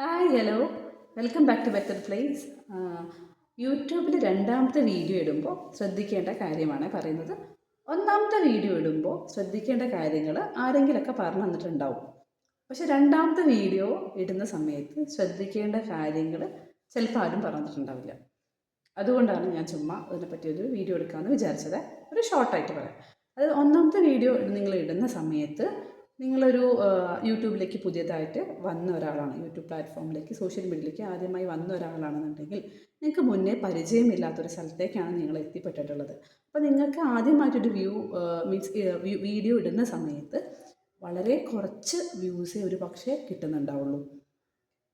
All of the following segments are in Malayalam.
Hi hello welcome back to better place യൂട്യൂബിൽ രണ്ടാമത്തെ വീഡിയോ ഇടുമ്പോൾ ശ്രദ്ധിക്കേണ്ട കാര്യമാണ് പറയുന്നത്. ഒന്നാമത്തെ വീഡിയോ ഇടുമ്പോൾ ശ്രദ്ധിക്കേണ്ട കാര്യങ്ങൾ ആരെങ്കിലുമൊക്കെ പറഞ്ഞു തന്നിട്ടുണ്ടാവും. പക്ഷെ രണ്ടാമത്തെ വീഡിയോ ഇടുന്ന സമയത്ത് ശ്രദ്ധിക്കേണ്ട കാര്യങ്ങൾ ചിലപ്പോൾ ആരും പറഞ്ഞിട്ടുണ്ടാവില്ല അതുകൊണ്ടാണ് ഞാൻ ചുമ്മാ അതിനെപ്പറ്റി ഒരു വീഡിയോ എടുക്കാമെന്ന് വിചാരിച്ചത്. ഒരു ഷോർട്ടായിട്ട് പറയാം. അത് ഒന്നാമത്തെ വീഡിയോ നിങ്ങൾ ഇടുന്ന സമയത്ത് നിങ്ങളൊരു യൂട്യൂബിലേക്ക് പുതിയതായിട്ട് വന്ന ഒരാളാണ്. യൂട്യൂബ് പ്ലാറ്റ്ഫോമിലേക്ക് സോഷ്യൽ മീഡിയയിലേക്ക് ആദ്യമായി വന്ന ഒരാളാണെന്നുണ്ടെങ്കിൽ നിങ്ങൾക്ക് മുന്നേ പരിചയമില്ലാത്തൊരു സ്ഥലത്തേക്കാണ് നിങ്ങൾ എത്തിപ്പെട്ടിട്ടുള്ളത്. അപ്പോൾ നിങ്ങൾക്ക് ആദ്യമായിട്ടൊരു വ്യൂ മീൻസ് വീഡിയോ ഇടുന്ന സമയത്ത് വളരെ കുറച്ച് വ്യൂസേ ഒരു പക്ഷേ കിട്ടുന്നുണ്ടാവുള്ളൂ.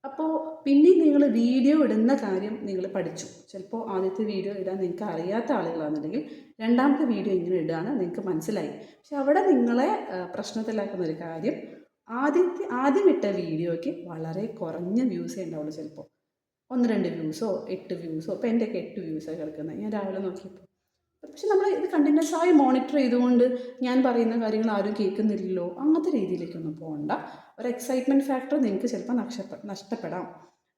അപ്പോൾ പിന്നെ നിങ്ങൾ വീഡിയോ ഇടുന്ന കാര്യം നിങ്ങൾ പഠിച്ചു. ചിലപ്പോൾ ആദ്യത്തെ വീഡിയോ ഇടാൻ നിങ്ങൾക്ക് അറിയാത്ത ആളുകളാണെന്നുണ്ടെങ്കിൽ രണ്ടാമത്തെ വീഡിയോ ഇങ്ങനെ ഇടുകയാണ് നിങ്ങൾക്ക് മനസ്സിലായി. പക്ഷെ അവിടെ നിങ്ങളെ പ്രശ്നത്തിലാക്കുന്ന ഒരു കാര്യം ആദ്യത്തെ ആദ്യം ഇട്ട വീഡിയോയ്ക്ക് വളരെ കുറഞ്ഞ വ്യൂസേ ഉണ്ടാവുള്ളൂ ചിലപ്പോൾ ഒന്ന് രണ്ട് വ്യൂസോ എട്ട് വ്യൂസോ ഇപ്പോൾ എന്റെയൊക്കെ എട്ട് വ്യൂസാണ് കിടക്കുന്നത് ഞാൻ രാവിലെ നോക്കിയപ്പോൾ പക്ഷെ നമ്മൾ ഇത് കണ്ടിന്യൂസ് ആയി മോണിറ്റർ ചെയ്തുകൊണ്ട് ഞാൻ പറയുന്ന കാര്യങ്ങൾ ആരും കേൾക്കുന്നില്ലല്ലോ. അങ്ങനത്തെ രീതിയിലേക്കൊന്നും പോകണ്ട ഒരു എക്സൈറ്റ്മെന്റ് ഫാക്ടർ നിങ്ങൾക്ക് ചിലപ്പോൾ നഷ്ടപ്പെ നഷ്ടപ്പെടാം.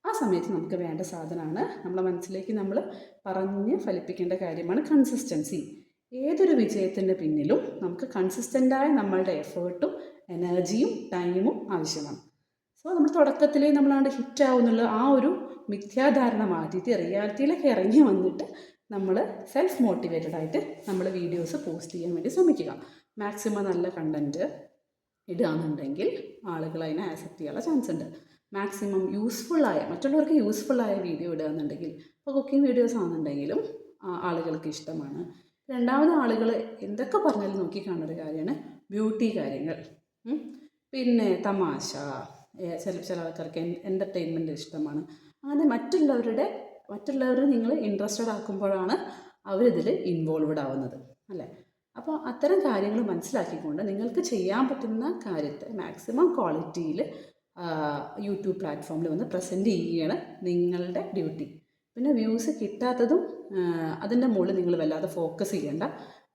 ആ സമയത്ത് നമുക്ക് വേണ്ട സാധനമാണ്. നമ്മുടെ മനസ്സിലേക്ക് നമ്മൾ പറഞ്ഞ് ഫലിപ്പിക്കേണ്ട കാര്യമാണ് കൺസിസ്റ്റൻസി ഏതൊരു വിജയത്തിന്റെ പിന്നിലും നമുക്ക് കൺസിസ്റ്റന്റായ നമ്മളുടെ എഫേർട്ടും എനർജിയും ടൈമും ആവശ്യമാണ്. സോ നമ്മൾ തുടക്കത്തിലേ നമ്മളാണ്ട് ഹിറ്റ് ആവുന്നുള്ള ആ ഒരു മിഥ്യാധാരണ മാറ്റിയിട്ട് റിയാലിറ്റിയിലേക്ക് ഇറങ്ങി വന്നിട്ട് നമ്മൾ സെൽഫ് മോട്ടിവേറ്റഡ് ആയിട്ട് നമ്മൾ വീഡിയോസ് പോസ്റ്റ് ചെയ്യാൻ വേണ്ടി ശ്രമിക്കുക. മാക്സിമം നല്ല കണ്ടന്റ് ഇടുകയാണെന്നുണ്ടെങ്കിൽ ആളുകൾ അതിനെ ആക്സെപ്റ്റ് ചെയ്യാനുള്ള ചാൻസ് ഉണ്ട്. മാക്സിമം യൂസ്ഫുള്ളായ മറ്റുള്ളവർക്ക് യൂസ്ഫുള്ളായ വീഡിയോ ഇടുകയാണെന്നുണ്ടെങ്കിൽ ഇപ്പോൾ കുക്കിംഗ് വീഡിയോസ് ആണെന്നുണ്ടെങ്കിലും ആളുകൾക്ക് ഇഷ്ടമാണ്. രണ്ടാമത് ആളുകൾ എന്തൊക്കെ പറഞ്ഞാലും നോക്കി കാണുന്ന ഒരു കാര്യമാണ് ബ്യൂട്ടി കാര്യങ്ങൾ. പിന്നെ തമാശ ചില ചില ആൾക്കാർക്ക് എന്റർടൈൻമെന്റ് ഇഷ്ടമാണ്. അങ്ങനെ മറ്റുള്ളവരുടെ മറ്റുള്ളവർ നിങ്ങൾ ഇൻട്രസ്റ്റഡ് ആക്കുമ്പോഴാണ് അവരിതിൽ ഇൻവോൾവ്ഡ് ആവുന്നത് അല്ലേ? അപ്പോൾ അത്തരം കാര്യങ്ങൾ മനസ്സിലാക്കിക്കൊണ്ട് നിങ്ങൾക്ക് ചെയ്യാൻ പറ്റുന്ന കാര്യത്തെ മാക്സിമം ക്വാളിറ്റിയിൽ യൂട്യൂബ് പ്ലാറ്റ്ഫോമിൽ വന്ന് പ്രസന്റ് ചെയ്യുകയാണ് നിങ്ങളുടെ ഡ്യൂട്ടി പിന്നെ വ്യൂസ് കിട്ടാത്തതും അതിന്റെ മുകളിൽ നിങ്ങൾ വല്ലാതെ ഫോക്കസ് ചെയ്യേണ്ട.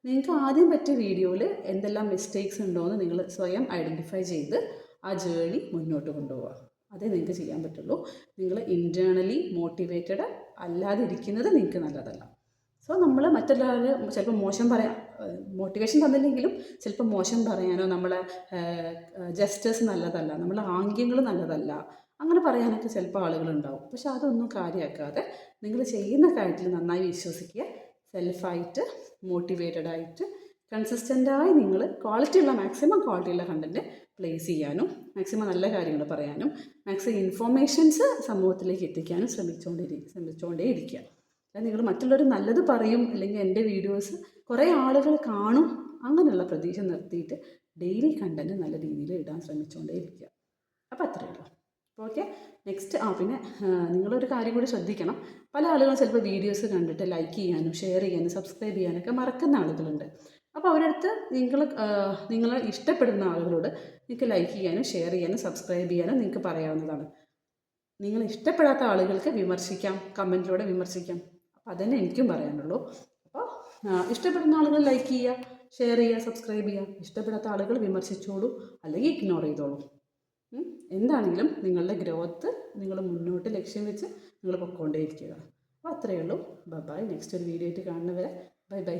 നിങ്ങൾക്ക് ആദ്യം പറ്റിയ വീഡിയോയിൽ എന്തെല്ലാം മിസ്റ്റേക്സ് ഉണ്ടോയെന്ന് നിങ്ങൾ സ്വയം ഐഡന്റിഫൈ ചെയ്ത് ആ ജേണി മുന്നോട്ട് കൊണ്ടുപോകുക അതേ നിങ്ങൾക്ക് ചെയ്യാൻ പറ്റുള്ളൂ. നിങ്ങൾ ഇന്റേർണലി മോട്ടിവേറ്റഡ് അല്ലാതെ ഇരിക്കുന്നത് നിങ്ങൾക്ക് നല്ലതല്ല. സോ നമ്മൾ മറ്റുള്ളവർ ചിലപ്പോൾ മോശം പറയാം മോട്ടിവേഷൻ തന്നില്ലെങ്കിലും ചിലപ്പോൾ മോശം പറയാനോ നമ്മളെ ജസ്റ്റേഴ്സ് നല്ലതല്ല നമ്മളെ ആംഗ്യങ്ങൾ നല്ലതല്ല അങ്ങനെ പറയാനൊക്കെ ചിലപ്പോൾ ആളുകളുണ്ടാവും. പക്ഷെ അതൊന്നും കാര്യമാക്കാതെ നിങ്ങൾ ചെയ്യുന്ന കാര്യത്തിൽ നന്നായി വിശ്വസിക്കുക സെൽഫായിട്ട് മോട്ടിവേറ്റഡ് ആയിട്ട് കൺസിസ്റ്റന്റായി നിങ്ങൾ ക്വാളിറ്റി ഉള്ള മാക്സിമം ക്വാളിറ്റി ഉള്ള കണ്ടന്റ് പ്ലേസ് ചെയ്യാനും മാക്സിമം നല്ല കാര്യങ്ങൾ പറയാനും മാക്സിമം ഇൻഫോർമേഷൻസ് സമൂഹത്തിലേക്ക് എത്തിക്കാനും ശ്രമിച്ചുകൊണ്ടിരി ശ്രമിച്ചുകൊണ്ടേ ഇരിക്കുക അല്ലാതെ നിങ്ങൾ മറ്റുള്ളവർ നല്ലത് പറയും അല്ലെങ്കിൽ എന്റെ വീഡിയോസ് കുറേ ആളുകൾ കാണും അങ്ങനെയുള്ള പ്രതീക്ഷ നിർത്തിയിട്ട് ഡെയിലി കണ്ടന്റ് നല്ല രീതിയിൽ ഇടാൻ ശ്രമിച്ചുകൊണ്ടേ ഇരിക്കുക അപ്പോൾ അത്രയേ ഉള്ളൂ. ഓക്കെ നെക്സ്റ്റ് ആ പിന്നെ നിങ്ങളൊരു കാര്യം കൂടി ശ്രദ്ധിക്കണം. പല ആളുകളും ചിലപ്പോൾ വീഡിയോസ് കണ്ടിട്ട് ലൈക്ക് ചെയ്യാനും ഷെയർ ചെയ്യാനും സബ്സ്ക്രൈബ് ചെയ്യാനൊക്കെ മറക്കുന്ന ആളുകളുണ്ട്. അപ്പോൾ അവരടുത്ത് നിങ്ങൾ നിങ്ങൾ ഇഷ്ടപ്പെടുന്ന ആളുകളോട് നിങ്ങൾക്ക് ലൈക്ക് ചെയ്യാനും ഷെയർ ചെയ്യാനും സബ്സ്ക്രൈബ് ചെയ്യാനും നിങ്ങൾക്ക് പറയാവുന്നതാണ്. നിങ്ങൾ ഇഷ്ടപ്പെടാത്ത ആളുകൾക്ക് വിമർശിക്കാം കമന്റിലൂടെ വിമർശിക്കാം. അപ്പോൾ അതന്നെ എനിക്കും പറയാനുള്ളൂ. അപ്പോൾ ഇഷ്ടപ്പെടുന്ന ആളുകൾ ലൈക്ക് ചെയ്യുക ഷെയർ ചെയ്യുക സബ്സ്ക്രൈബ് ചെയ്യുക ഇഷ്ടപ്പെടാത്ത ആളുകൾ വിമർശിച്ചോളൂ അല്ലെങ്കിൽ ഇഗ്നോർ ചെയ്തോളൂ. എന്താണെങ്കിലും നിങ്ങളുടെ ഗ്രോത്ത് നിങ്ങൾ മുന്നോട്ട് ലക്ഷ്യം വെച്ച് നിങ്ങൾ പൊക്കോണ്ടേയിരിക്കുക അപ്പോൾ അത്രയേ ഉള്ളൂ. ബൈ ബൈ നെക്സ്റ്റ് ഒരു വീഡിയോ ആയിട്ട് കാണുന്നവരെ ബൈ ബൈ